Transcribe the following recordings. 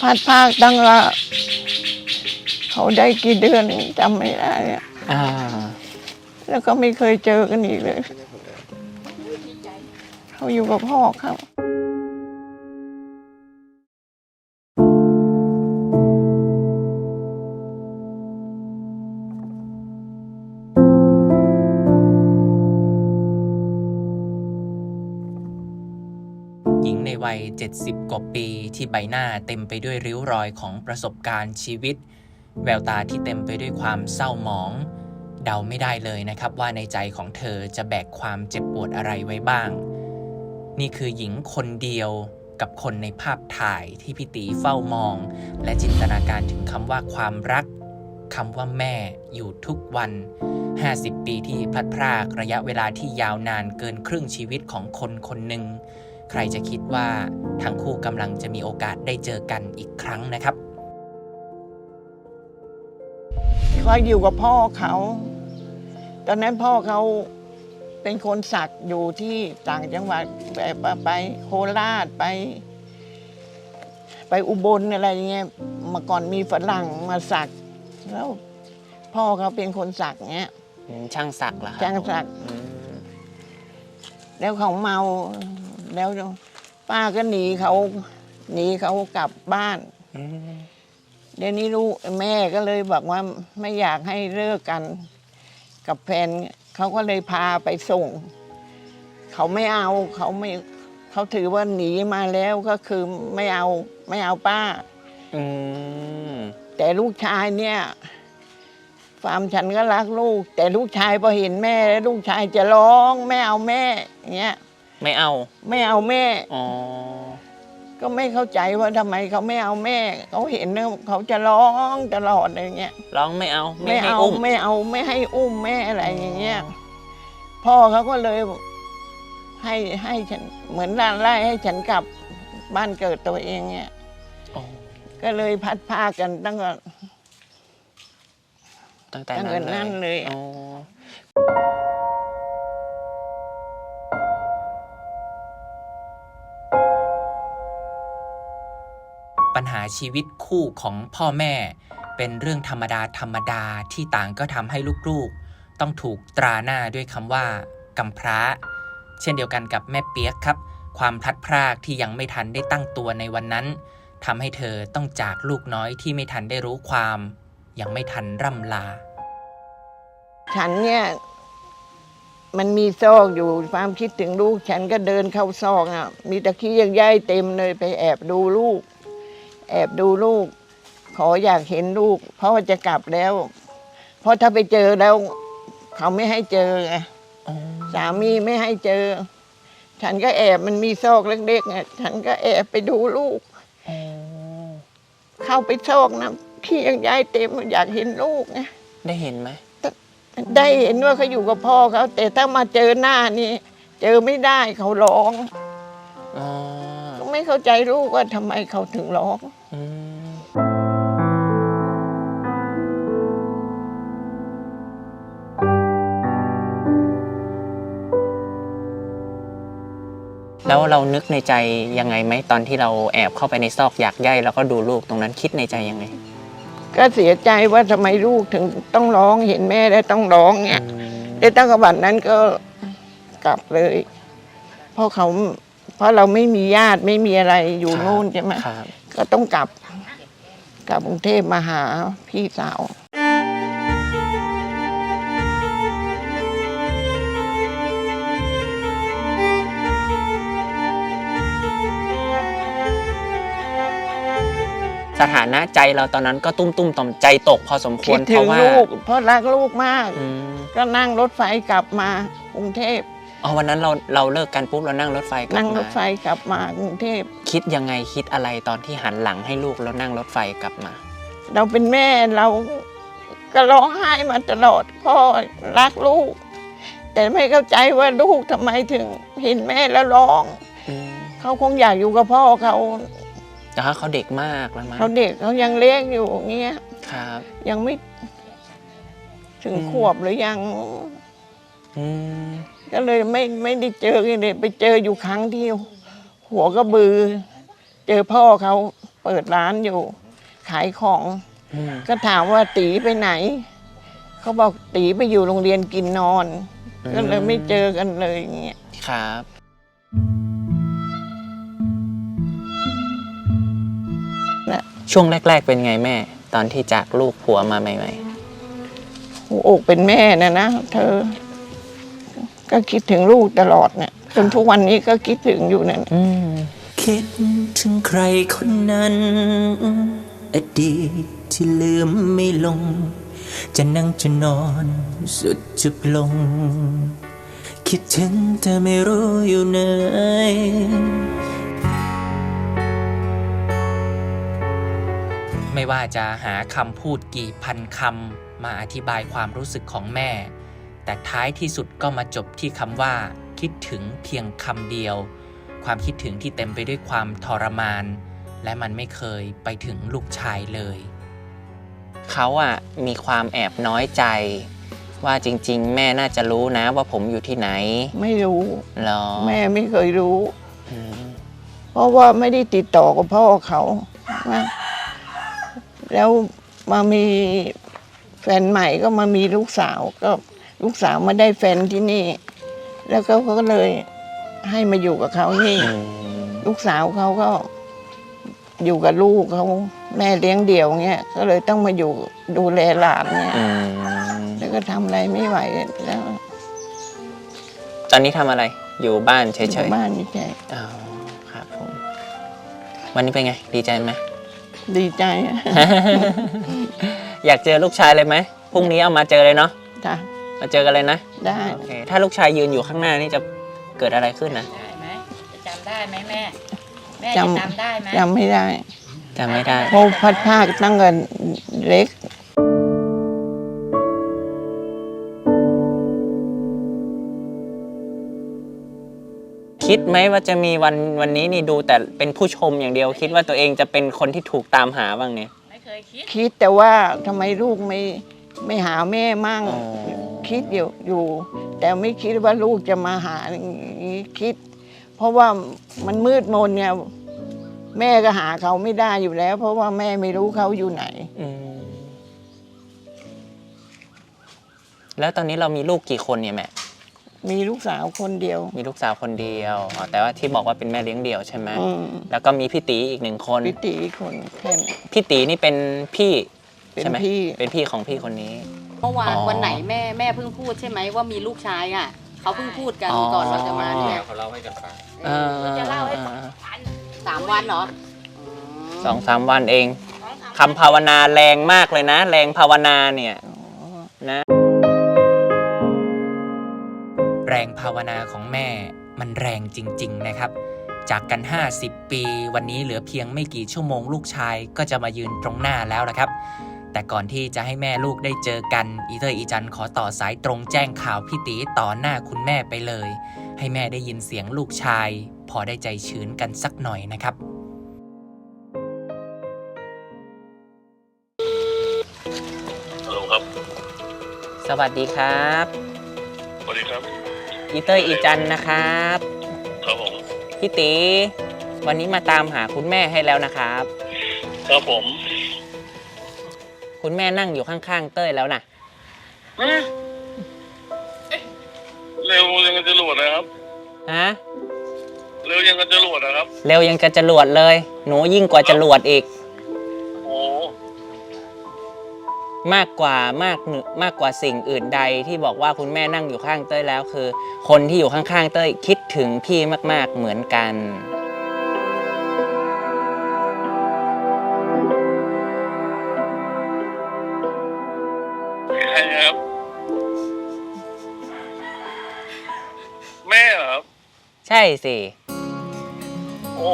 พัดภาคตั้งว่าเขาได้กี่เดือนจำไม่ได้อะอ่า แล้วก็ไม่เคยเจอกันอีกเลย เขาอยู่กับพ่อเขา วัย 70 กว่าปีที่ใบหน้าเต็มไปด้วยริ้วรอยของประสบการณ์ชีวิต แววตาที่เต็มไปด้วยความเศร้าหมอง เดาไม่ได้เลยนะครับว่าในใจของเธอจะแบกความเจ็บปวดอะไรไว้บ้าง นี่คือหญิงคนเดียวกับคนในภาพถ่ายที่พี่ตีเฝ้ามอง และจินตนาการถึงคำว่าความรักคำว่าแม่อยู่ทุกวัน 50 ปีที่พลัดพรากระยะเวลาที่ยาวนานเกินครึ่งชีวิตของคนคนหนึ่ง ใครจะคิดว่าทั้งคู่กำลังจะมีโอกาสได้เจอกันอีกครั้งนะครับเขาอยู่กับพ่อเขา ตอนนั้นพ่อเขาเป็นคนสักอยู่ที่ต่างจังหวัดแบบว่าไปโคราชไป ไปอุบลอะไรอย่างเงี้ยเมื่อก่อนมีฝรั่งมาสัก แล้วพ่อเขาเป็นคนสักเงี้ยช่างสักเหรอครับช่างสักอืมแล้วเขาเมา แล้วป้าก็หนีเขาหนีเขากลับบ้าน อืมเดี๋ยวนี้ลูกแม่ก็เลยบอกว่าไม่อยากให้เลิกกัน กับแฟนเขาก็เลยพาไปส่ง เขาไม่เอาเขาไม่เขาถือว่าหนีมาแล้วก็คือไม่เอาไม่เอาป้า อืมแต่ลูกชายเนี่ยฟาร์มฉันก็รักลูก แต่ลูกชายพอเห็นแม่แล้วลูกชายจะร้องไม่เอาแม่อย่างเงี้ย ไม่เอา ไม่เอาแม่ อ๋อ ก็ไม่เข้าใจว่าทำไมเขาไม่เอาแม่ เขาเห็นแล้วเขาจะร้องตลอดอะไรเงี้ย ร้องไม่เอาไม่ให้เอาอุ้ม ไม่เอาไม่ให้อุ้มแม่อะไรอย่างเงี้ย พ่อเขาก็เลยให้ให้ฉันเหมือนล่าไล่ให้ฉันกลับบ้านเกิดตัวเองเนี่ย อ๋อ ก็เลยพัดพากันตั้งแต่ ตั้งแต่ตั้งนั้นแต่นั้นเลเลยยอ๋อ ปัญหาชีวิตคู่ของพ่อแม่ เป็นเรื่องธรรมดาธรรมดาที่ต่างก็ทำให้ลูกๆ ต้องถูกตราหน้าด้วยคำว่ากำพร้า เช่นเดียวกันกับแม่เปียกครับ ความพลัดพรากที่ยังไม่ทันได้ตั้งตัวในวันนั้นทำให้เธอต้องจากลูกน้อยที่ไม่ทันได้รู้ความ ยังไม่ทันร่ำลา ฉันเนี่ยมันมีซอกอยู่ความคิดถึงลูก ฉันก็เดินเข้าซอกอะ มีตะขี้ยังย่ายเต็มเลยไปแอบดูลูก แอบดูลูก ขออยากเห็นลูก เพราะว่าจะกลับแล้ว เพราะถ้าไปเจอแล้ว เขาไม่ให้เจอไงสามีไม่ให้เจอ ฉันก็แอบมันมีซอกเล็กๆไงฉันก็แอบไปดูลูกเข้าไปซอกนะขี้ยังย่ายเต็มอยากเห็นลูกไงได้เห็นไหมได้เห็นว่าเขาอยู่กับพ่อเขาแต่ถ้ามาเจอหน้านี่ เจอไม่ได้เขาร้องอ๋อก็ไม่ เข้าใจลูกว่าทำไมเขาถึงร้อง อืมแล้วเรานึกในใจยังไงไหมตอนที่เราแอบเข้าไปในซอกอยากใยแล้วก็ดูลูกตรงนั้นคิดในใจยังไงก็เสียใจว่าทำไมลูกถึงต้องร้องเห็นแม่แล้วต้องร้องเนี่ย อืมแต่ตั้งแต่วันนั้นก็กลับเลย เพราะเขา เพราะเราไม่มีญาติไม่มีอะไรอยู่นู่นใช่ไหมครับ ก็ต้องกลับกลับกรุงเทพมาหาพี่สาว สถานะใจเราตอนนั้นก็ตุ้มตุ้มๆต่อมใจตกพอสมคคิวดรเพถึงราะว่าลูก เพราะรักลูกมาก อืมก็นั่งรถไฟกลับมากรุงเทพ อ๋อวันนั้นเราเราเลิกกันปุ๊บเรานั่งรถไฟกลับนั่งรมาถไฟกลับมากรุงเทพ คิดยังไงคิดอะไรตอนที่หันหลังให้ลูกแล้วนั่งรถไฟกลับมา เราเป็นแม่เราก็ร้องไห้มาตลอดพ่อรักลูก แต่ไม่เข้าใจว่าลูกทำไมถึงเห็นแม่แล้วร้อง อืมเขาคงอยากอยู่กับพ่อเขาแต่ว่าเขาเด็กมากแล้วมั้งเขาเด็กเขายังเล็กอยู่เงี้ยครับ ยังไม่ ถึงอืม ขวบหรือยัง อืม ก็เลยไม่ไม่ได้เจอกันเลยไปเจออยู่ครั้งที่หัวกระบือ เจอพ่อเขาเปิดร้านอยู่ ขายของอืมก็ถามว่าตีไปไหน เขาบอกตีไปอยู่โรงเรียนกินนอน ก็เลยไม่เจอกันเลยอย่างเงี้ยครับนะช่วงแรก ๆ เป็นไงแม่ ตอนที่จากลูกผัวมาใหม่หัวอกเป็นแม่นะนะเธอ ก็คิดถึงลูกตลอดเนี่ยจนทุกวันนี้ก็คิดถึงอยู่นั่นคิดถึงใครคนนั้น อดีตที่ลืมไม่ลง จะนั่งจะนอนสุดจุกลง คิดถึงแต่ไม่รู้อยู่ไหนไม่ว่าจะหาคำพูดกี่พันคำมาอธิบายความรู้สึกของแม่ แต่ท้ายที่สุดก็มาจบที่คำว่า คิดถึงเพียงคำเดียว ความคิดถึงที่เต็มไปด้วยความทรมาน และมันไม่เคยไปถึงลูกชายเลย เขาอะมีความแอบน้อยใจ ว่าจริง ๆ แม่น่าจะรู้นะว่าผมอยู่ที่ไหนไม่รู้หรอแม่ไม่เคยรู้ อืมเพราะว่าไม่ได้ติดต่อกับพ่อเขานะแล้วมามีแฟนใหม่ก็มามีลูกสาวก็ ลูกสาวมาได้แฟนที่นี่ แล้วก็เขาก็เลยให้มาอยู่กับเขานี่อืมลูกสาวเขาก็อยู่กับลูกเขาแม่เลี้ยงเดี่ยวเงี้ยก็เลยต้องมาอยู่ดูแลหลานเนี่ยอืมแล้วก็ทำอะไรไม่ไหวแล้ว ตอนนี้ทำอะไร อยู่บ้านเฉอยู่ยบ้านนี่ใจๆอ๋อครับผม วันนี้เป็นไง ดีใจไหมดีใจ อยากเจอลูกชายเลยไหมพรุ่งนี้เอามาเจอเลยเนาะจ้ะ มาเจอกันเลยนะได้ โอเคถ้าลูกชายยืนอยู่ข้างหน้านี่จะเกิดอะไรขึ้นนะได้ไหมจะจำได้ไหมแม่ แม่จจะจำได้ไหมำจำไม่ได้จำไม่ได้ เพราะพัดภาคตั้งแต่เล็ก คิดไหมว่าจะมีวันวันนี้นี่ดูแต่เป็นผู้ชมอย่างเดียว คิดว่าตัวเองจะเป็นคนที่ถูกตามหาบ้างเนี่ย ไม่เคยคิด คิดแต่ว่าทำไมลูกไม่ไม่หาแม่มั่ง อ๋อ คิดอยู่อยู่ แต่ไม่คิดว่าลูกจะมาหาอย่างนี้คิด เพราะว่ามันมืดมนเนี่ย แม่ก็หาเขาไม่ได้อยู่แล้ว เพราะว่าแม่ไม่รู้เขาอยู่ไหน อืมแล้วตอนนี้เรามีลูกกี่คนเนี่ยแม่ มีลูกสาวคนเดียว มีลูกสาวคนเดียวอ๋อแต่ว่าที่บอกว่าเป็นแม่เลี้ยงเดี่ยวใช่ไหมอืมแล้วก็มีพี่ตีอีกหนึ่งคน พิตีคนแค่นั้นพี่ตีนี่เป็นพี่เป็นใช่ไหมพี่เป็นพี่ของพี่คนนี้ เมื่อวานอ๋อ วันไหนแม่แม่เพิ่งพูดใช่ไหมว่ามีลูกชายอะเขาเพิ่งพูดกันอ๋อ ก่อนเราจะมาเนี่ยเออจะเล่าให้ฟังสามวันเหรอมสองสามวันเองคำภาวนาแรงมากเลยนะ แรงภาวนาเนี่ยนะ แรงภาวนาของแม่มันแรงจริง ๆ นะครับ จากกัน 50 ปี วันนี้เหลือเพียงไม่กี่ชั่วโมงลูกชายก็จะมายืนตรงหน้าแล้วละครับ แต่ก่อนที่จะให้แม่ลูกได้เจอกัน อีเตอร์อีจันขอต่อสายตรงแจ้งข่าวพี่ตีต่อหน้าคุณแม่ไปเลย ให้แม่ได้ยินเสียงลูกชาย พอได้ใจชื้นกันสักหน่อยนะครับฮัลโหลครับ สวัสดีครับ สวัสดีครับ อีเตอร์อีจันนะครับ ครับผม พี่ตี วันนี้มาตามหาคุณแม่ให้แล้วนะครับ ครับผม คุณแม่นั่งอยู่ข้างๆเต้ยแล้วนะเร็วยังกับจรวดนะครับ ฮะ เร็วยังกับจรวดนะครับ เร็วยังจะจรวดเลย หนูยิ่งกว่าจรวดอีก โอ้มากกว่ามากหนึ่งมากกว่าสิ่งอื่นใดที่บอกว่าคุณแม่นั่งอยู่ข้างเต้ยแล้วคือ คนที่อยู่ข้างๆเต้ยคิดถึงพี่มากๆเหมือนกัน ใช่สิ โอ้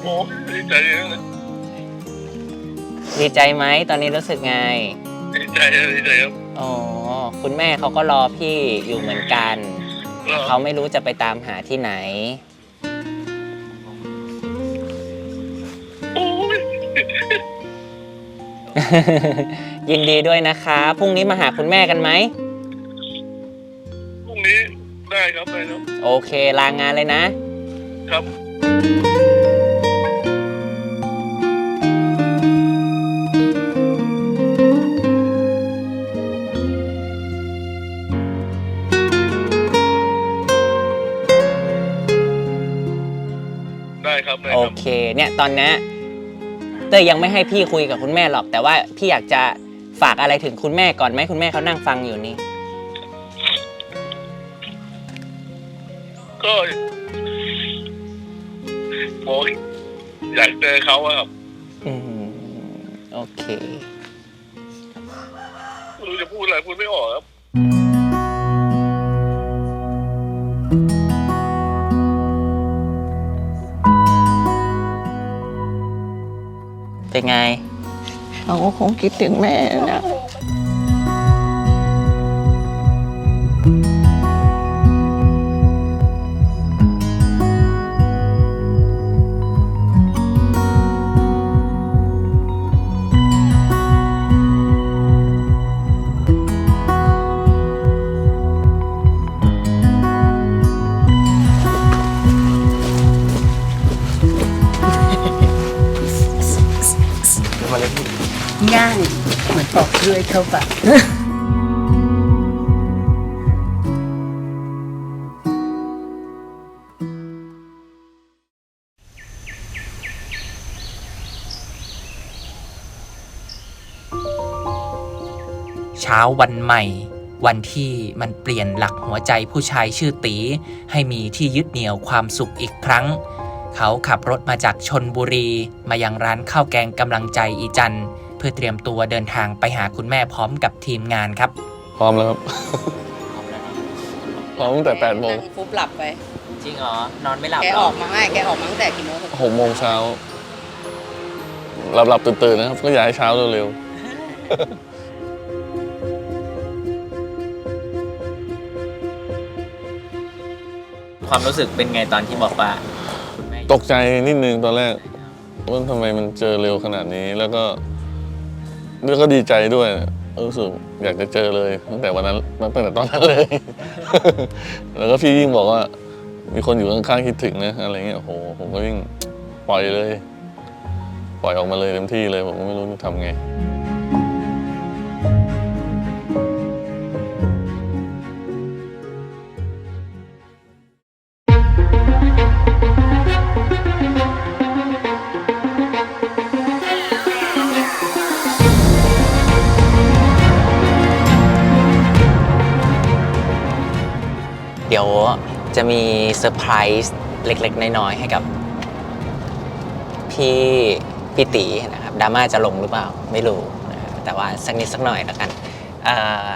โอ้ดีใจจังเลยดีใจไหมตอนนี้รู้สึกไง ดีใจดีใจครับอ๋อ คุณแม่เขาก็รอพี่อยู่เหมือนกัน แล้วเขาไม่รู้จะไปตามหาที่ไหน โอ้ยยินดีด้วยนะคะ พรุ่งนี้มาหาคุณแม่กันไหมพรุ่งนี้ได้ ครับได้ครับ โอเคลางานเลยนะ ครับได้ครับได้โอครับเคเนี่ยตอนเนี้ยเต้ยยังไม่ให้พี่คุยกับคุณแม่หรอก แต่ว่าพี่อยากจะฝากอะไรถึงคุณแม่ก่อนไหมคุณแม่เขานั่งฟังอยู่นี่ ก็บอกอยากเจอเขาอะครับอืมโอเคไม่รู้จะพูดอะไรพูดไม่ออกครับ เป็นไงเขาก็คงคิดถึงแม่นะ เหมือนปอกกล้วยเข้าปากเช้าวันใหม่ วันที่มันเปลี่ยนหลักหัวใจผู้ชายชื่อตี ให้มีที่ยึดเหนี่ยวความสุขอีกครั้ง เขาขับรถมาจากชนบุรี มายังร้านข้าวแกงกำลังใจอีจันทร์ พื่อเตรียมตัวเดินทางไปหาคุณแม่พร้อมกับทีมงานครับ พร้อมแล้วครับ พร้อมตั้งแต่แปดโมงนั่ฟุบหลับไป จริงเหรอนอนไม่หลับแกหรอออกมาไม่แกออกมาตั้งแต่กี่โมงหกโมงเช้าหลับหลับๆตื่นๆนะครับ ก็อยากให้เช้าเร็วความรู้สึกเป็นไงตอนที่บอกว่าคุณแม่ๆตกใจนิดนึงตอนแรกว่าทำไมมันเจอเร็วขนาดนี้แล้วก็ แล้วก็ดีใจด้วยรู้สึกอยากจะเจอเลยตั้งแต่วันนั้นตั้งแต่ตอนนั้นเลย แล้วก็พี่ยิ่งบอกว่า มีคนอยู่ข้างๆคิดถึงนะอะไรเงี้ยโอ้โหผมก็ยิ่งปล่อยเลย ปล่อยออกมาเลยเต็มที่เลย ผมก็ไม่รู้จะทำไง ซอร์ไพรส์เล็ก ๆ น้อยๆให้กับ พี่พี่ตีนะครับดราม่าจะลงหรือเปล่าไม่รู้นะครับแต่ว่าสักนิดสักหน่อยแล้วกันเอ่อ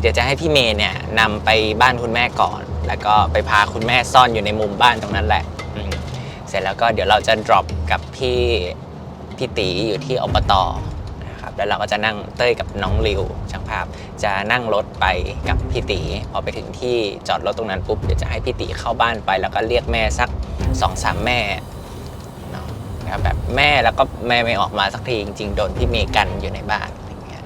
เดี๋ยวจะให้พี่เมย์เนี่ยนำไปบ้านคุณแม่ก่อน แล้วก็ไปพาคุณแม่ซ่อนอยู่ในมุมบ้านตรงนั้นแหละอืมเสร็จแล้วก็เดี๋ยวเราจะ drop กับพี่พี่ตีอยู่ที่อบต แล้วเราก็จะนั่งเต้ยกับน้องริวช่างภาพ จะนั่งรถไปกับพี่ตีพอไปถึงที่จอดรถตรงนั้นปุ๊บเดี๋ยวจะให้พี่ตีเข้าบ้านไป แล้วก็เรียกแม่สักสองสามแม่เนาะแบบแม่แล้วก็แม่ไม่ออกมาสักทีจริงๆโดนพี่เมย์กันอยู่ในบ้านอะไรเงี้ย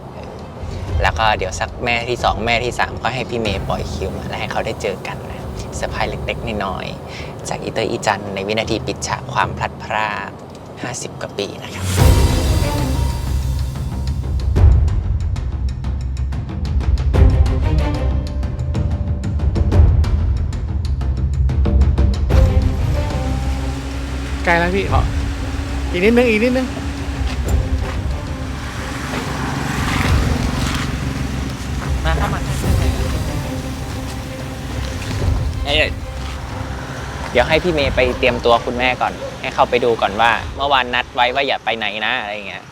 แล้วก็เดี๋ยวสักแม่ที่สองแม่ที่สามก็ให้พี่เมย์ปล่อยคิวมา แล้วให้เขาได้เจอกันนะเซอร์ไพรส์เล็กๆน้อยๆจากอีเตอร์อีจันในวินาทีปิดฉากความพลัดพราก50 กว่าปีนะครับ กลแล้วพี่ขออีกนิดนึงอีกนิดนึงมาเข้ามาเอ้ยเดี๋ยวให้พี่เมย์ไปเตรียมตัวคุณแม่ก่อน ให้เข้าไปดูก่อนว่า เมื่อวานนัดไว้ว่าอย่าไปไหนนะอะไรอย่างเงี้ย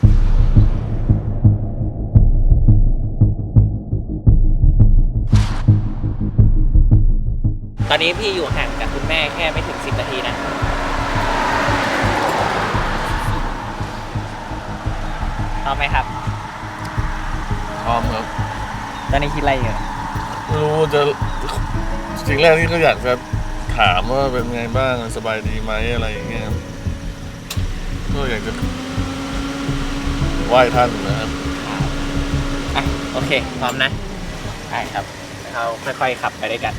ตอนนี้พี่อยู่ห่างจากคุณแม่แค่ไม่ถึง 10 นาทีนะ พร้อมไหมครับพร้อมครับ ตอนนี้คิดอะไรอยู่ไม่รู้จะสิ่งแรกที่ก็อยากจะถามว่าเป็นไงบ้างสบายดีไหมอะไรอย่างเงี้ยครับก็อยากจะไหว้ท่านนะครับอะโอเค พร้อมนะได้ครับเราค่อยๆขับไปด้วยกัน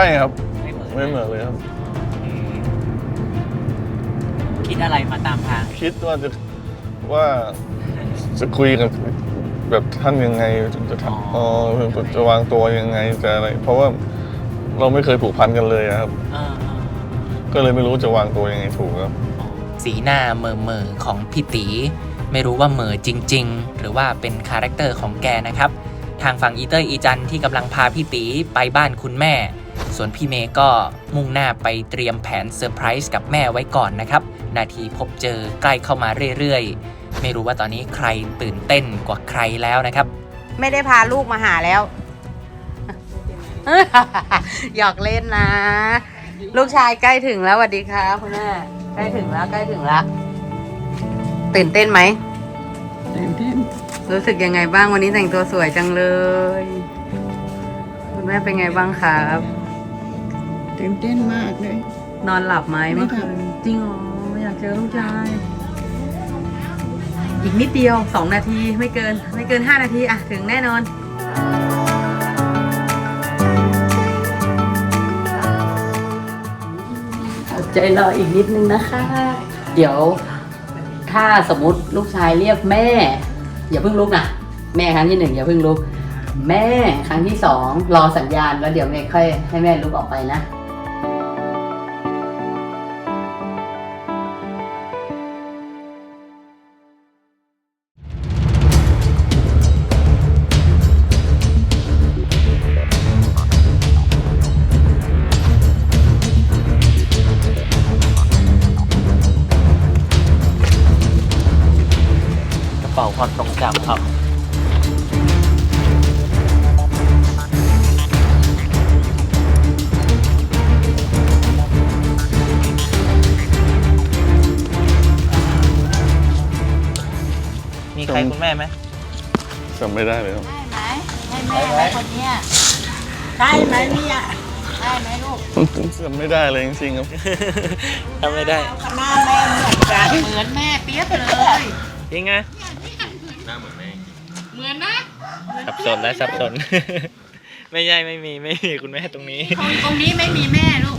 ไม่ครับไม่เหมือไม่เหมือนเลยครับ อืมคิดอะไรมาตามทาง คิดว่าจะว่าจะคุยกับแบบท่านยังไงจะทำอ๋อจะวางตัวยังไงจะอะไร เพราะว่าเราไม่เคยผูกพันกันเลยอะครับอ่าก็เลยไม่รู้จะวางตัวยังไงถูกครับสีหน้าเมอเมอๆของพี่ตี ไม่รู้ว่าเหมอจริง ๆ หรือว่าเป็นคาแรคเตอร์ของแกนะครับ ทางฝั่งอีเตอร์อีจันที่กำลังพาพี่ตีไปบ้านคุณแม่ ส่วนพี่เมย์ก็มุ่งหน้าไปเตรียมแผนเซอร์ไพรส์กับแม่ไว้ก่อนนะครับ นาทีพบเจอใกล้เข้ามาเรื่อยๆ ไม่รู้ว่าตอนนี้ใครตื่นเต้นกว่าใครแล้วนะครับ ไม่ได้พาลูกมาหาแล้ว หยอกเล่นนะ ลูกชายใกล้ถึงแล้วสวัสดีครับคุณแม่ใกล้ถึงแล้วใกล้ถึงแล้วตื่นเต้นไหมตื่นเต้นรู้สึกยังไงบ้างวันนี้แต่งตัวสวยจังเลย คุณแม่เป็นไงบ้างครับ ตื่นเต้นมากเลย นอนหลับไหมไม่เมื่อหลับคืนจริงเหรออยากเจอลูกชาย อีกนิดเดียวสองนาทีไม่เกิน ไม่เกินห้านาทีอะถึงแน่นอนเอาใจรออีกนิดนึงนะคะ เดี๋ยวถ้าสมมติลูกชายเรียกแม่ อย่าเพิ่งลุกนะแม่ครั้งที่หนึ่งอย่าเพิ่งลุก แม่ครั้งที่สองรอสัญญาณแล้วเดี๋ยวแม่ค่อยให้แม่ลุกออกไปนะ จำไม่ได้เลยครับให้แม่ไหมคนเนี้ยได้ไหมเนี่ยได้ไหมลูกจำไม่ได้เลยจริงๆครับทำไม่ได้หน้าแม่เหมือนกันเหมือนแม่เปียบเลยจริงไงหน้าเหมือนแม่เหมือนนะสับสนและสับสน ไม่ใช่ไม่มีไม่มีคุณแม่ตรงนี้ ตรงนี้ไม่มีแม่ลูก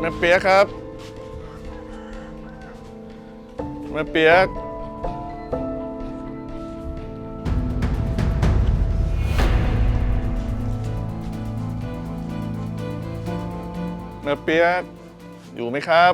แม่เปียกครับแม่เปียกแม่เปียกอยู่ไหมครับ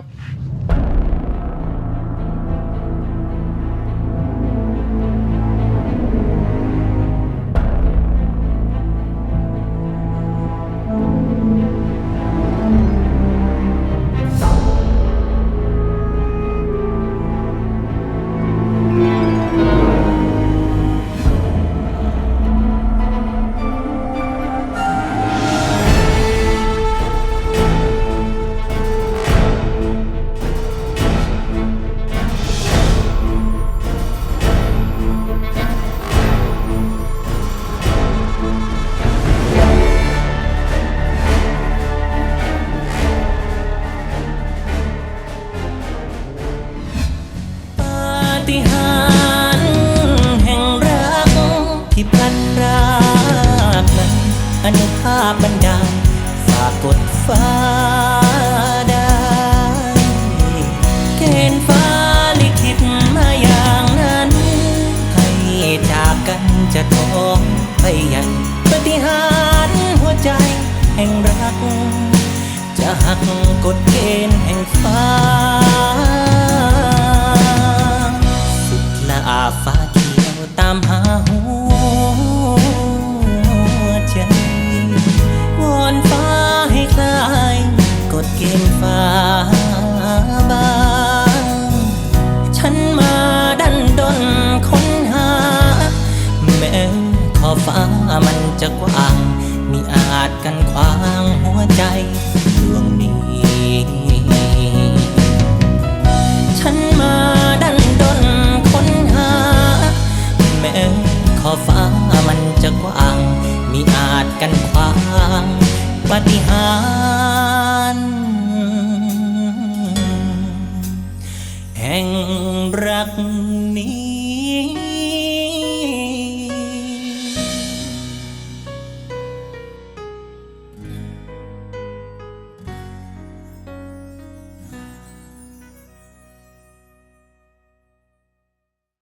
กฎเกณฑ์แห่งฟ้า สุดละอาฟ้าเขียวตามหาหัวใจ วอนฟ้าให้คลายกฎเกณฑ์ฟ้าบาง ฉันมาดันดนค้นหา แม้ขอฟ้ามันจะกว้าง มีอาจกันขวางหัวใจ ปฏิหาร